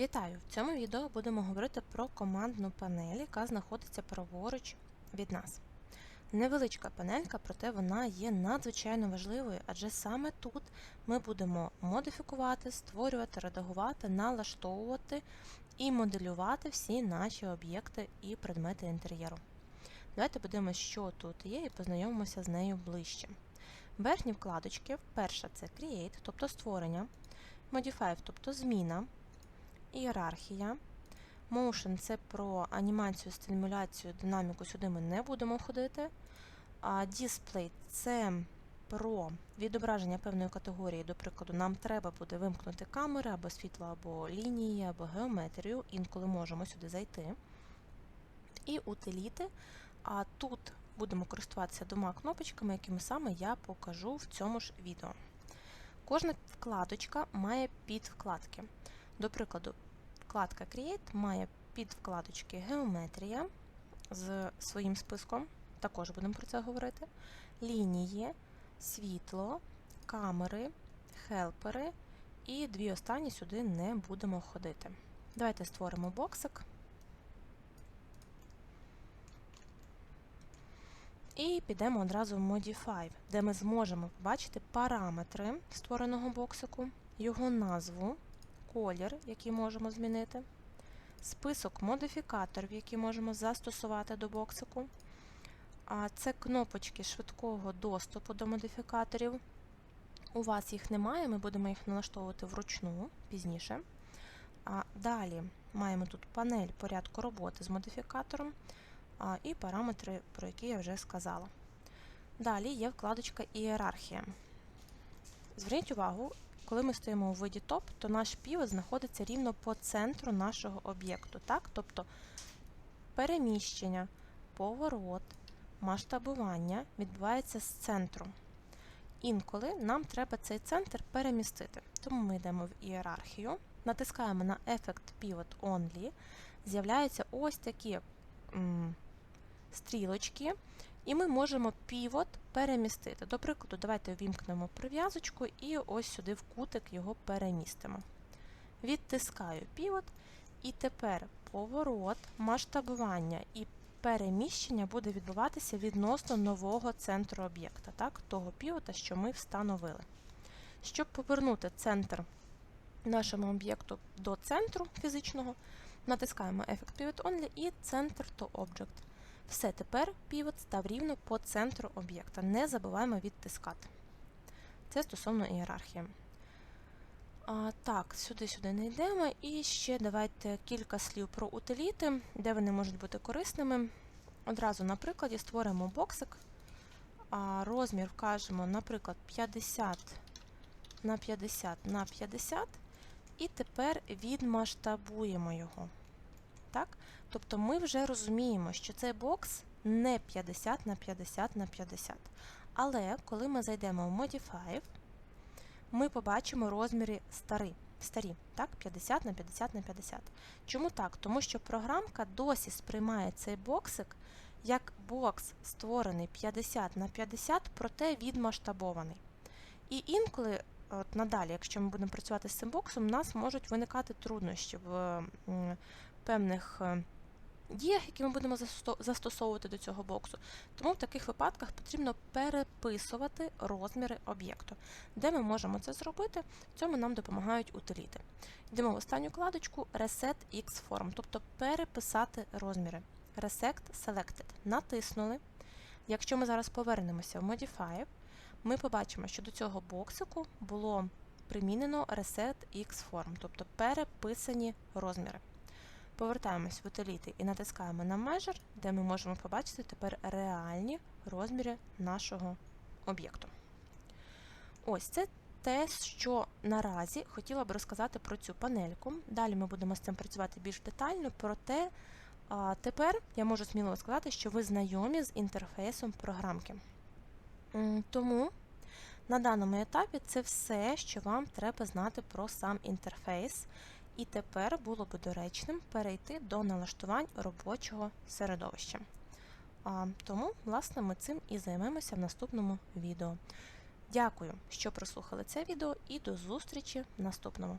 Вітаю! В цьому відео будемо говорити про командну панель, яка знаходиться праворуч від нас. Невеличка панелька, проте вона є надзвичайно важливою, адже саме тут ми будемо модифікувати, створювати, редагувати, налаштовувати і моделювати всі наші об'єкти і предмети інтер'єру. Давайте подивимося, що тут є, і познайомимося з нею ближче. Верхні вкладочки, перша це Create, тобто створення, Modify, тобто зміна, ієрархія. Motion це про анімацію, стимуляцію, динаміку, сюди ми не будемо ходити. А Display це про відображення певної категорії, до прикладу, нам треба буде вимкнути камери або світло, або лінії, або геометрію, інколи можемо сюди зайти. І утиліти. А тут будемо користуватися двома кнопочками, якими саме я покажу в цьому ж відео. Кожна вкладочка має підвкладки. До прикладу, вкладка Create має підвкладочки Геометрія з своїм списком, також будемо про це говорити. Лінії, світло, камери, хелпери і дві останні сюди не будемо ходити. Давайте створимо боксик. І підемо одразу в Modify, де ми зможемо побачити параметри створеного боксику, його назву, колір, який можемо змінити, список модифікаторів, які можемо застосувати до боксику. А це кнопочки швидкого доступу до модифікаторів. У вас їх немає, ми будемо їх налаштовувати вручну пізніше. А далі маємо тут панель порядку роботи з модифікатором а, і параметри, про які я вже сказала. Далі є вкладочка Ієрархія. Зверніть увагу, коли ми стоїмо у виді топ, то наш півот знаходиться рівно по центру нашого об'єкту. Так? Тобто переміщення, поворот, масштабування відбувається з центру. Інколи нам треба цей центр перемістити. Тому ми йдемо в ієрархію, натискаємо на Effect Pivot Only, з'являються ось такі м, стрілочки, і ми можемо півот перемістити. До прикладу, давайте ввімкнемо прив'язочку і ось сюди в кутик його перемістимо. Відтискаю півот, і тепер поворот, масштабування і переміщення буде відбуватися відносно нового центру об'єкта, так, того півота, що ми встановили. Щоб повернути центр нашому об'єкту до центру фізичного, натискаємо Effect Pivot Only і Center to Object. Все, тепер півот став рівно по центру об'єкта. Не забуваємо відтискати. Це стосовно ієрархії. А, Так, сюди-сюди не йдемо. І ще давайте кілька слів про утиліти, де вони можуть бути корисними. Одразу на прикладі створимо боксик. А розмір вкажемо, наприклад, 50 на 50 на 50. І тепер відмасштабуємо його. Так? Тобто ми вже розуміємо, що цей бокс не 50 на 50 на 50. Але коли ми зайдемо в Modify, ми побачимо розміри старі, старі так? 50 на 50 на 50. Чому так? Тому що програмка досі сприймає цей боксик як бокс, створений 50 на 50, проте відмасштабований. І інколи от надалі, якщо ми будемо працювати з цим боксом, у нас можуть виникати труднощі в певних діях, які ми будемо застосовувати до цього боксу. Тому в таких випадках потрібно переписувати розміри об'єкту. Де ми можемо це зробити, цьому нам допомагають утиліти. Йдемо в останню кладочку Reset X Form, тобто переписати розміри. Reset Selected. Натиснули. Якщо ми зараз повернемося в Modify, ми побачимо, що до цього боксику було примінено Reset X Form, тобто переписані розміри. Повертаємось в утиліти і натискаємо на Measure, де ми можемо побачити тепер реальні розміри нашого об'єкту. Ось це те, що наразі хотіла б розказати про цю панельку. Далі ми будемо з цим працювати більш детально, проте а, тепер я можу сміливо сказати, що ви знайомі з інтерфейсом програмки. Тому на даному етапі це все, що вам треба знати про сам інтерфейс. І тепер було би доречним перейти до налаштувань робочого середовища. А, Тому, власне, ми цим і займемося в наступному відео. Дякую, що прослухали це відео, і до зустрічі в наступному.